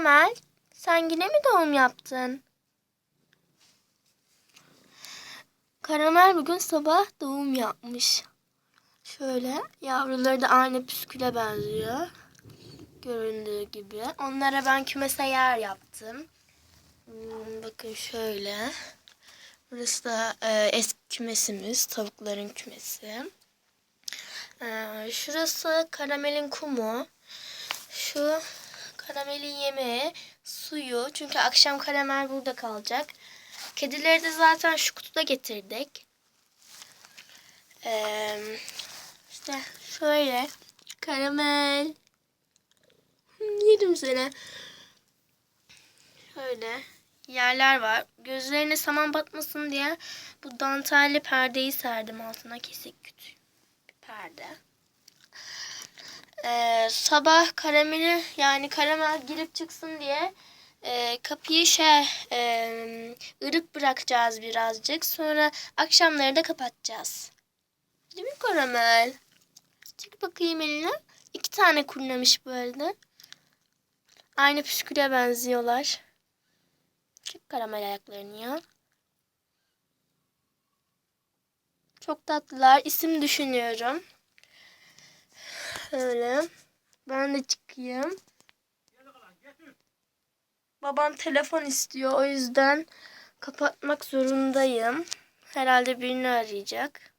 Karamel, sen yine mi doğum yaptın? Karamel bugün sabah doğum yapmış. Şöyle yavruları da aynı püsküle benziyor. Göründüğü gibi. Onlara ben kümese yer yaptım. Hmm, bakın şöyle. Burası da e, eski kümesimiz. Tavukların kümesi. E, şurası karamelin kumu. Şu karamelin yemeği, suyu. Çünkü akşam karamel burada kalacak. Kedileri de zaten şu kutuda getirdik. Ee, işte şöyle karamel. Hmm, Yedim seni. Şöyle yerler var. Gözlerine saman batmasın diye bu dantelli perdeyi serdim altına kesik küçük bir perde. Ee, sabah karameli yani karamel girip çıksın diye e, kapıyı şey e, ırık bırakacağız birazcık. Sonra akşamları da kapatacağız. Değil mi karamel? Çek bakayım eline. İki tane kurnamış bu arada. Aynı püsküle benziyorlar. Çek karamel ayaklarını ya. Çok tatlılar. İsim düşünüyorum. Öyle. Ben de çıkayım. Babam telefon istiyor. O yüzden kapatmak zorundayım. Herhalde birini arayacak.